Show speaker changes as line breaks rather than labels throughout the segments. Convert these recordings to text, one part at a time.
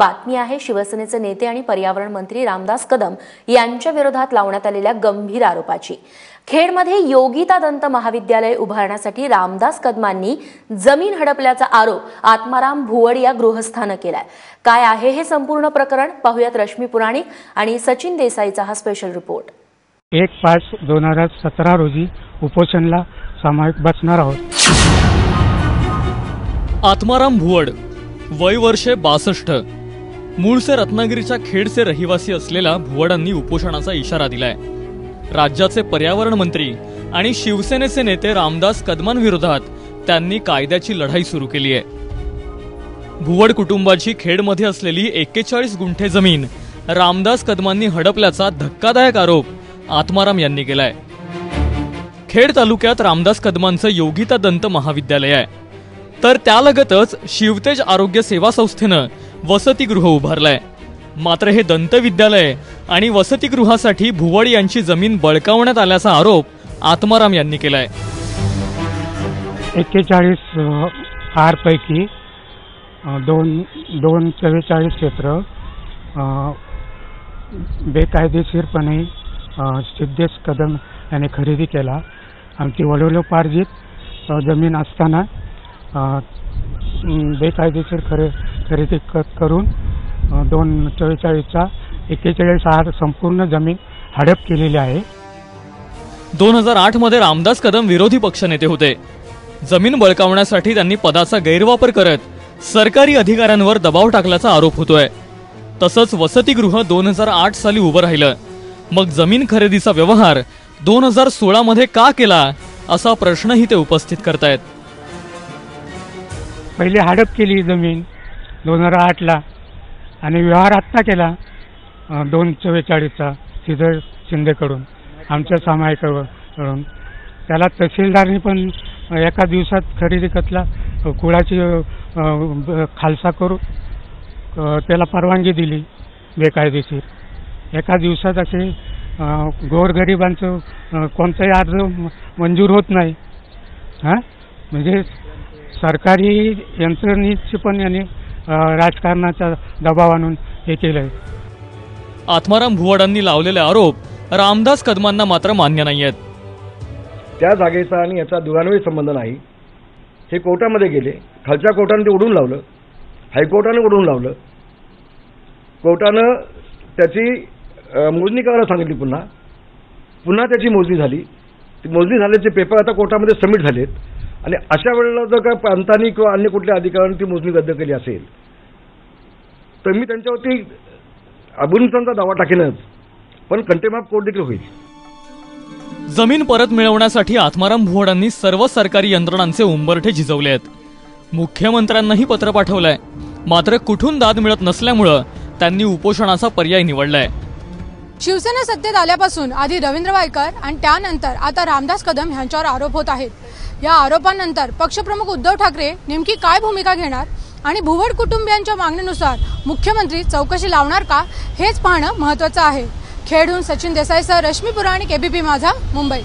बातमी आहे शिवसेनेचे नेते आणि पर्यावरण मंत्री रामदास कदम यांच्या विरोधात लावण्यात आलेल्या गंभीर आरोपाची. खेडमध्ये योगिता दंत महाविद्यालय उभारण्यासाठी रामदास कदमांनी जमीन हडपल्याचा आरोप आत्माराम भुवड या गृहस्थानं केलाय. काय आहे हे संपूर्ण प्रकरण? पाहुयात रश्मी पुराणिक आणि सचिन देसाईचा हा स्पेशल रिपोर्ट
एक पाच दोन हजार सतरा रोजी उपोषणला सामायिक बसणार आहोत.
आत्माराम भुवड वय वर्षे बासष्ट. मूळचे रत्नागिरीच्या खेडचे रहिवासी असलेल्या भुवडांनी उपोषणाचा इशारा दिलाय. राज्याचे पर्यावरण मंत्री आणि शिवसेनेचे नेते रामदास कदमांविरोधात त्यांनी कायद्याची लढाई सुरू केली आहे. भुवड कुटुंबाची खेडमध्ये असलेली एक्केचाळीस गुंठे जमीन रामदास कदमांनी हडपल्याचा धक्कादायक आरोप आत्माराम यांनी केलाय. खेड तालुक्यात रामदास कदमांचं योगिता दंत महाविद्यालय आहे. तर त्यालगतच शिवतेज आरोग्य सेवा संस्थेनं वसतिगृह उभारलंय. मात्र हे दंत विद्यालय आणि वसतिगृहासाठी भुवड यांची जमीन बळकावण्यात आल्याचा आरोप आत्माराम यांनी केलाय.
एक्केचाळीस आर पैकी दोन दोन चव्वेचाळीस क्षेत्र बेकायदेशीरपणे सिद्धेश कदम याने खरेदी केला. आमची ती वडिलोपार्जित जमीन असताना बेकायदेशीर खरे खरेदी क करून दोन चव्वेचाळीसचा एक्केचाळीस आर संपूर्ण जमीन हडप केलेली आहे.
दोन हजार आठमध्ये रामदास कदम विरोधी पक्षनेते होते. जमीन बळकावण्यासाठी त्यांनी पदाचा गैरवापर करत सरकारी अधिकाऱ्यांवर दबाव टाकल्याचा आरोप होतोय. तसंच वसतिगृह दोन हजार आठ साली उभं राहिलं. मग जमीन खरेदीचा व्यवहार दोन हजार सोळा मध्ये का केला असा प्रश्नही ते उपस्थित करतायत.
पहिली हडप केली जमीन दोन हजार आठला आणि व्यवहार आत्ता केला दोन चव्वेचाळीसचा श्रीधर शिंदेकडून आमच्या सामायिकाकडून त्याला तहसीलदारनी पण एका दिवसात खरेदी कतला कुळाची खालसा करून त्याला परवानगी दिली बेकायदेशीर. एका दिवसात असे गोरगरिबांचं कोणताही अर्ज मंजूर होत नाही. हां? म्हणजे सरकारी यंत्रणेची पण याने राजकारणाचा दबाव आणून हे केलंय.
आत्माराम भुवडांनी लावलेले आरोप रामदास कदमांना मात्र मान्य नाहीयेत.
त्या जागेचा आणि याचा दुरान्वयी संबंध नाही. हे कोर्टामध्ये गेले खालच्या कोर्टाने ते उडून लावलं हायकोर्टाने उडून लावलं. कोर्टानं त्याची अ, मोजणी करायला सांगितली पुन्हा. पुन्हा त्याची मोजणी झाली. ती मोजणी झाल्याचे पेपर आता कोर्टामध्ये सबमिट झालेत. आणि अशा वेळेला जर का प्रांतांनी किंवा अन्य कुठल्या अधिकाऱ्यांनी ती मोजणी रद्द केली असेल तर मी त्यांच्यावरती अभिनुसांचा दावा टाकेनच पण कंटेम ऑफ कोर्ट देखील होईल.
जमीन परत मिळवण्यासाठी आत्माराम भुवडांनी सर्व सरकारी यंत्रणांचे उंबरठे झिजवले आहेत. मुख्यमंत्र्यांनाही पत्र पाठवलंय. मात्र कुठून दाद मिळत नसल्यामुळं त्यांनी उपोषणाचा पर्याय निवडलाय.
शिवसेना सत्तेत आल्यापासून आधी रवींद्र वायकर आणि त्यानंतर आता रामदास कदम यांच्यावर आरोप होत आहेत. या आरोपांनंतर पक्षप्रमुख उद्धव ठाकरे नेमकी काय भूमिका घेणार आणि भुवड कुटुंबियांच्या मागणीनुसार मुख्यमंत्री चौकशी लावणार का हेच पाहणं महत्वाचं आहे. खेडहून सचिन देसाईसह रश्मी पुराणिक एबीपी माझा मुंबई.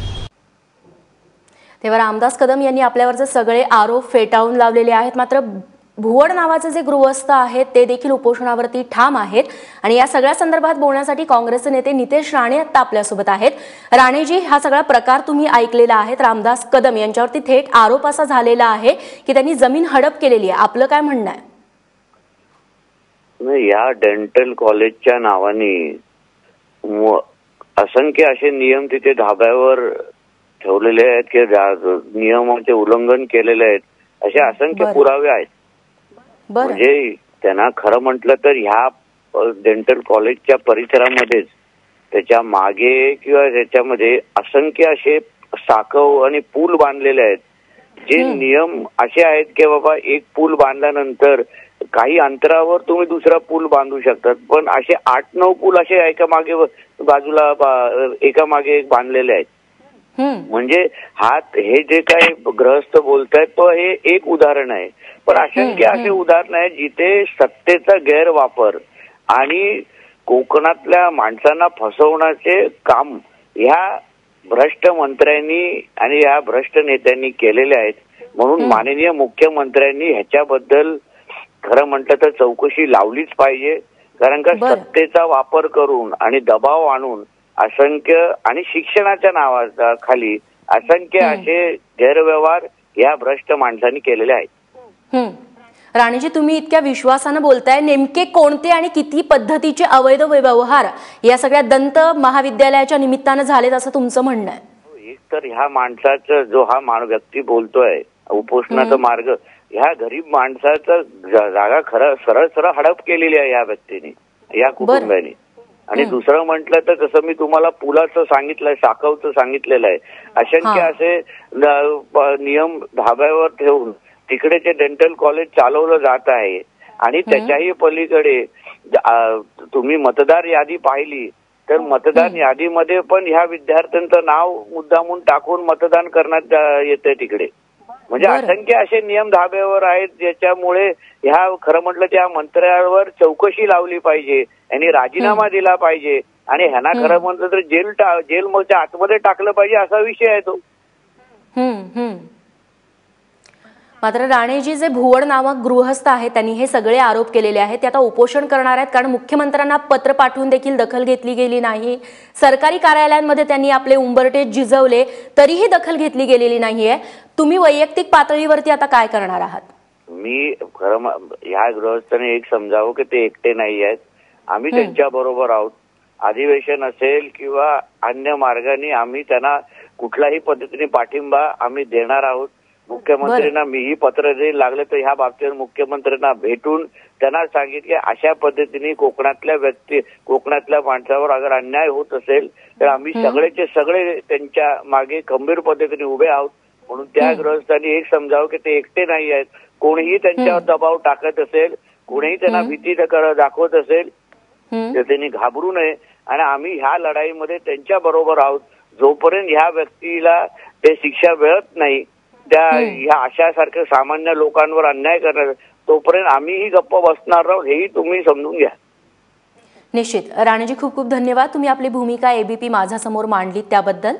तेव्हा रामदास कदम यांनी आपल्यावरचे सगळे आरोप फेटाळून लावलेले आहेत. मात्र भुवड नावाचे जे गृहस्थ आहेत ते देखील उपोषणावरती ठाम आहेत. आणि या सगळ्या संदर्भात बोलण्यासाठी काँग्रेसचे नेते नितेश राणे आता आपल्यासोबत आहेत. राणेजी हा सगळा प्रकार तुम्ही ऐकलेला आहे रामदास कदम यांच्यावरती थेट आरोप असा झालेला आहे की त्यांनी जमीन हडप केलेली आहे. आपलं काय म्हणणं आहे?
या डेंटल कॉलेजच्या नावाने असंख्य असे नियम तिथे धाब्यावर ठेवलेले आहेत की नियमाचे उल्लंघन केलेले आहेत. असे असंख्य. पुरावे आहेत. म्हणजे त्यांना खरं म्हटलं तर ह्या डेंटल कॉलेजच्या परिसरामध्येच त्याच्यामागे किंवा त्याच्यामध्ये असंख्य असे साकव आणि पूल बांधलेले आहेत. जे नियम असे आहेत की बाबा एक पूल बांधल्यानंतर काही अंतरावर तुम्ही दुसरा पूल बांधू शकतात. पण असे आठ नऊ पूल असे एका मागे बाजूला एका मागे एक बांधलेले आहेत. म्हणजे हा हे जे काय ग्रहस्थ बोलतायत तो हे एक उदाहरण आहे. पण असंख्य असे उदाहरण आहेत जिथे सत्तेचा गैरवापर आणि कोकणातल्या माणसांना फसवण्याचे काम ह्या भ्रष्ट मंत्र्यांनी आणि ह्या भ्रष्ट नेत्यांनी केलेले आहेत. म्हणून माननीय मुख्यमंत्र्यांनी ह्याच्याबद्दल खरं म्हटलं तर चौकशी लावलीच पाहिजे. कारण का. सत्तेचा वापर करून आणि दबाव आणून असंख्य आणि शिक्षणाच्या नावाचा खाली असंख्य असे गैरव्यवहार या भ्रष्ट माणसांनी केलेले आहेत.
राणीजी तुम्ही इतक्या विश्वासानं बोलताय. नेमके कोणते आणि किती पद्धतीचे अवैध व्यवहार या सगळ्या दंत महाविद्यालयाच्या निमित्तानं झालेत असं तुमचं म्हणणं आहे?
एक तर ह्या माणसाचा जो हा मान व्यक्ती बोलतोय उपोषणाचा मार्ग ह्या गरीब माणसाचा जागा खरं सरळ सरळ हडप केलेली आहे या व्यक्तीने या कुटुंबाने. आणि दुसरं म्हटलं तर कसं मी तुम्हाला पुलाचं सांगितलंय साकवचं सांगितलेलं आहे
हा.
असे नियम धाब्यावर ठेवून तिकडे ते डेंटल कॉलेज चालवलं जात आहे आणि त्याच्याही पलीकडे तुम्ही मतदार यादी पाहिली तर मतदान यादीमध्ये पण ह्या विद्यार्थ्यांचं नाव मुद्दामून टाकून मतदान करण्यात येते तिकडे. म्हणजे. असंख्य असे नियम धाब्यावर आहेत ज्याच्यामुळे ह्या खरं म्हटलं त्या मंत्र्यावर चौकशी लावली पाहिजे यांनी राजीनामा दिला पाहिजे आणि ह्यांना खरं म्हटलं तर जेल जेलमध्ये आतमध्ये टाकलं पाहिजे असा विषय आहे तो.
मात्र राणेजी जे भुवड नामक गृहस्थ आहेत त्यांनी हे सगळे आरोप केलेले आहेत. ते आता उपोषण करणार आहेत कारण मुख्यमंत्र्यांना पत्र पाठवून देखील दखल घेतली गेली नाही. सरकारी कार्यालयांमध्ये त्यांनी आपले उंबरटे झिजवले तरीही दखल घेतली गेलेली नाहीये. तुम्ही वैयक्तिक पातळीवरती आता काय करणार आहात?
मी खरं ह्या गृहस्थांनी एक समजावं की ते एकटे नाही आहेत. आम्ही त्यांच्या बरोबर आहोत. अधिवेशन असेल किंवा अन्य मार्गाने आम्ही त्यांना कुठल्याही पद्धतीने पाठिंबा आम्ही देणार आहोत. मुख्यमंत्र्यांना मीही पत्र देईल लागलं तर ह्या बाबतीत मुख्यमंत्र्यांना भेटून त्यांना सांगितले अशा पद्धतीने कोकणातल्या व्यक्ती कोकणातल्या माणसावर अगर अन्याय होत असेल तर आम्ही सगळेचे सगळे त्यांच्या मागे खंबीर पद्धतीने उभे आहोत. म्हणून त्या गृहस्थांनी एक समजावं की ते एकटे नाही आहेत. कोणीही त्यांच्यावर दबाव टाकत असेल कोणीही त्यांना भीती दाख- दाखवत असेल तर त्यांनी घाबरू नये. आणि आम्ही ह्या लढाईमध्ये त्यांच्या बरोबर आहोत. जोपर्यंत ह्या व्यक्तीला ते शिक्षा मिळत नाही त्या ह्या अशासारख्या सामान्य लोकांवर अन्याय करणार तोपर्यंत आम्हीही गप्प बसणार आहोत हेही तुम्ही समजून घ्या.
निश्चित. राणेजी खूप खूप धन्यवाद. तुम्ही आपली भूमिका एबीपी माझ्यासमोर मांडलीत त्याबद्दल.